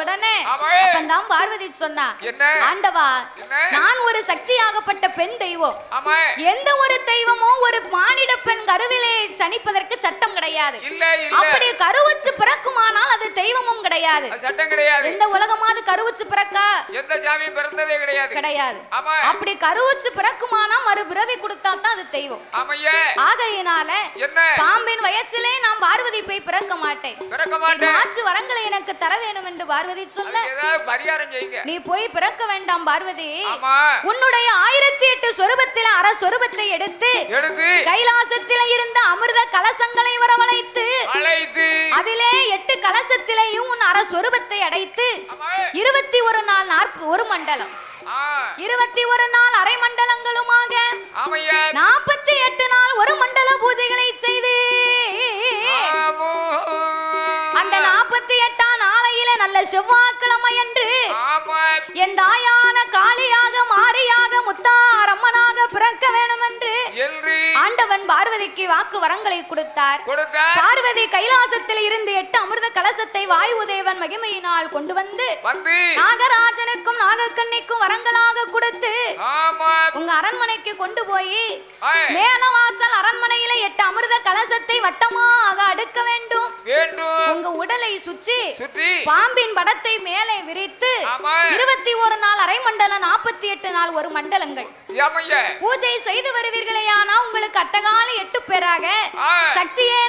உடனே. அப்பந்தான் பார்வதி சொன்னா? ஆண்டவா? நான் ஒரு சக்தியாகப்பட்ட பெண் தெய்வம். எந்த ஒரு தெய்வமோ ஒரு மானிட பெண் கருவிலே சனிப்பதற்கு சட்டம் கிடையாது. அப்படி கருவுச்சு பிறக்குமானால் அது தெய்வமும் கிடையாது. சட்டம் கிடையாது. எந்த உலகமாவது கருவுச்சு பிறக்கா? எந்த சாமியும் பிறந்ததே கிடையாது. கிடையாது. அப்படி கருவுச்சு பிறக்குமானா மறு பிறவி கொடுத்தா தான் அது தெய்வம். ஆகையினால பாம்பின் வயசிலே நான் பார்வதி போய் பிறக்க மாட்டேன். பிறக்க மாட்டேன். வரங்களை எனக்கு தர வேணும் என்று பார்வதி ஏதாவது பரிகாரம் செய்யுங்க. நீ போய் பிறக்க வேண்டாம் பார்வதி. உன்னுடைய ஆயிரத்தி எட்டு சொரூபத்தில அற சொரூபத்தை எடுத்து எடுத்து. கைலாசத்தில இருந்த அமிர்த கலசங்களை வரவழைத்து அதிலே எட்டு கலசத்திலேயும் உன் அற சொரூபத்தை அடைத்து இருபத்தி ஒரு நாள் நாற்ப ஒரு மண்டலம். இருபத்தி ஒரு நாள் அரை மண்டலங்களுமாக செவ்வாய்க்கிழமை என்று என் தாயான காளியாக மாரியாக முத்தாரம்மனாக பிறக்க வேணும் என்று ஆண்டவன் பார்வதிக்கு வாக்கு வரங்களை கொடுத்தார். கொடுத்த பார்வதி கைலாசத்தில் இருந்து எட்டு அமிர்த கலசத்தை வாயுதேவன் மகிமையினால் கொண்டு வந்து நாகராஜனுக்கும் நாகக்கண்ணிக்கும் வரங்களாக கொடுத்து உங்க அரண்மனைக்கு கொண்டு போய் மேலவாசல் அரண்மனையில உடலை சுற்றி சுற்றி பாம்பின் படத்தை மேலே விரித்து இருபத்தி ஒரு நாள் அரை மண்டலம் நாற்பத்தி எட்டு நாள் ஒரு மண்டலங்கள். பூஜை செய்து வருவீர்களேயானா உங்களுக்கு அட்டகால எட்டு பேராக சக்தியே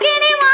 给你我